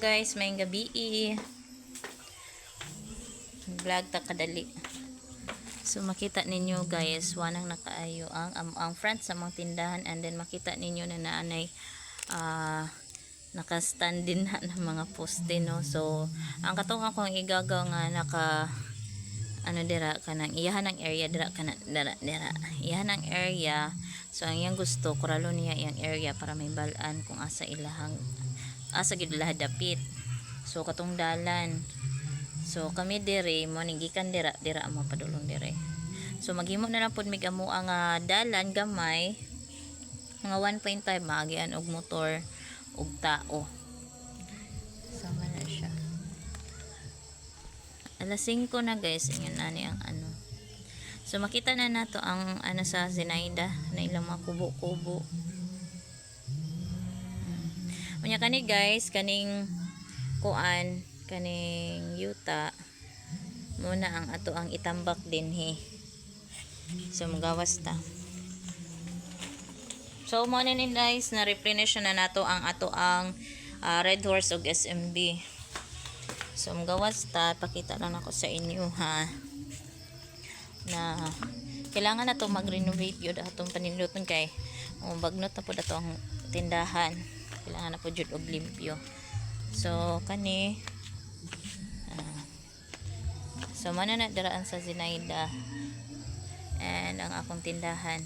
Guys, may gabi. Vlog ta kadali. So makita ninyo guys, wanang nakaayo ang ang, ang front sa mga tindahan and then makita ninyo na naanay ah naka-stand din na ng mga poste no. So ang katong akong igagaw nga naka ano dira kanang iyahan ang area dira kana dira dira iyahan ang area so ang iyang gusto kuralo niya iyang area para may balaan kung asa ilahang asa gid laha dapit. So katong dalan. So kami dire mo ning gikan dira dira mo padulong dire so maghimo na lang pud mig amo ang ah, dalan gamay. Mga 1.5 maagian og motor og tao. Sama na siya. Alas 5 na guys. Ingon ani ang ano. So makita na nato ang ano sa Zinaida na ilang mga kubo-kubo Unya kani guys kaning kuan kaning yuta. Muna ang ato ang itambak din he. So magawas ta. So mo na ni guys na replenish na nato ang ato ang ah, red horse og SMB So, magawas ta, pakita lang ako sa inyo ha. Na, kailangan na to mag-renovate yun atong paninduton kay um, bagnot na po na ang tindahan. Kailangan na po jud og limpyo. So, kani, ah, so, mana na daraan sa Zinaida and ang akong tindahan.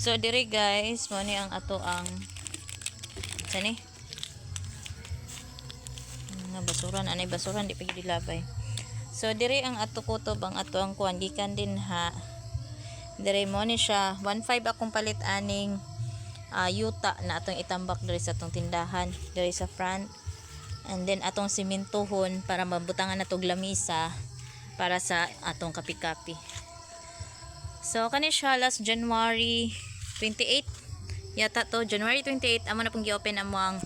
So, diri guys, mo ni ang ato ang sani? nga basuran anay basuran di pagi dilabay so dire ang ato kutob ang ato ang kuan gikan din ha dire mo ni siya. 1.5 akong palit aning ah, yuta na atong itambak dire sa atong tindahan dire sa front. And then atong simentohon para mabutangan natog lamisa para sa atong kapi-kapi. So kani siya last January 28 yata to January 28 amo na pong gi-open amo ang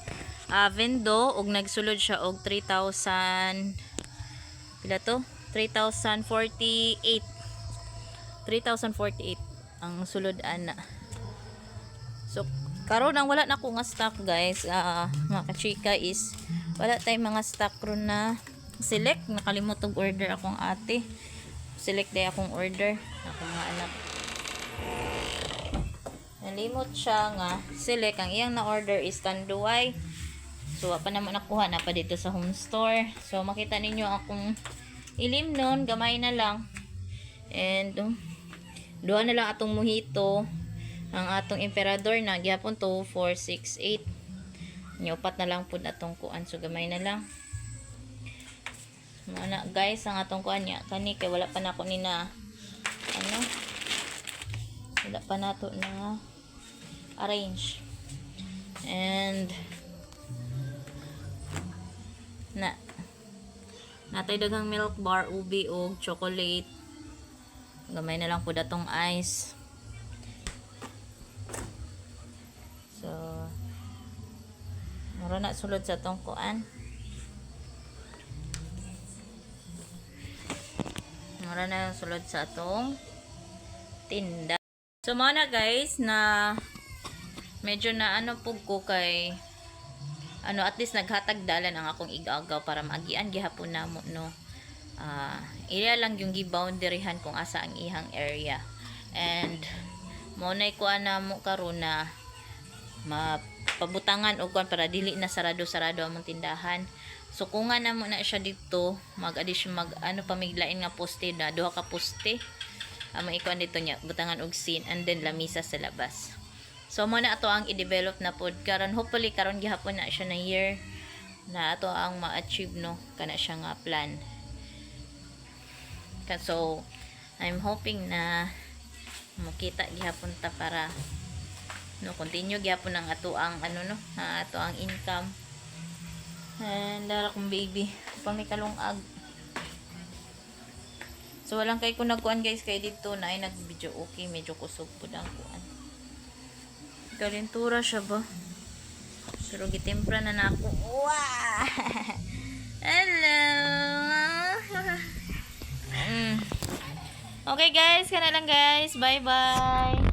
ah, vendo ug nagsulod siya og 3,000 pila to? 3,048 3,048 ang sulod ana. So karon ang wala na ko nga stock guys. Ah mga kachika is wala tay mga stock ron na select. Nakalimot og order akong ate. Select day akong order. Akong mga anak. Nalimot siya nga select. Ang iyang na order is tanduay so pa naman nakuha na pa dito sa home store. So makita ninyo akong ilim nun. Gamay na lang. And um, duha na lang atong mojito ang atong emperador na gyapon to 468 nyopat na lang pud atong kuan so gamay na lang. Mana guys ang atong kuan niya kani kay wala pa nako ni na ano wala pa nato na arrange. And na natay daghang milk bar ubi o chocolate gamay na lang po datong ice. So mura na sulod sa tong kuan. Mura na sulod sa atong tinda. So mo na guys na medyo na ano pug ko kay ano at least naghatag dalan ang akong igagaw para maagian gihapon namo no ah ila lang yung giboundaryhan kung asa ang ihang area. And mo na kuan namo karon na mapabutangan og kuan para dili na sarado sarado ang tindahan. So kung nga namo na siya dito mag addition mag ano pamiglain nga poste na duha ka poste. Ang mga ikuan dito niya butangan og sin and then lamisa sa labas. So mo na ato ang i-develop na pod. Karon hopefully karon gihapon na siya na year na ato ang ma-achieve no? Kana siya nga plan. So I'm hoping na makita gihapon ta para no continue gihapon ang ato ang ano no ato ang income. And dara kong baby pa may kalungag. So walang kay ko nagkuan guys kay dito na ay nag-video okay medyo kusog pud ang kuan. Kalintura siya ba? Pero gitimpra na na ako. Wow! Okay guys, kana lang guys. Bye-bye!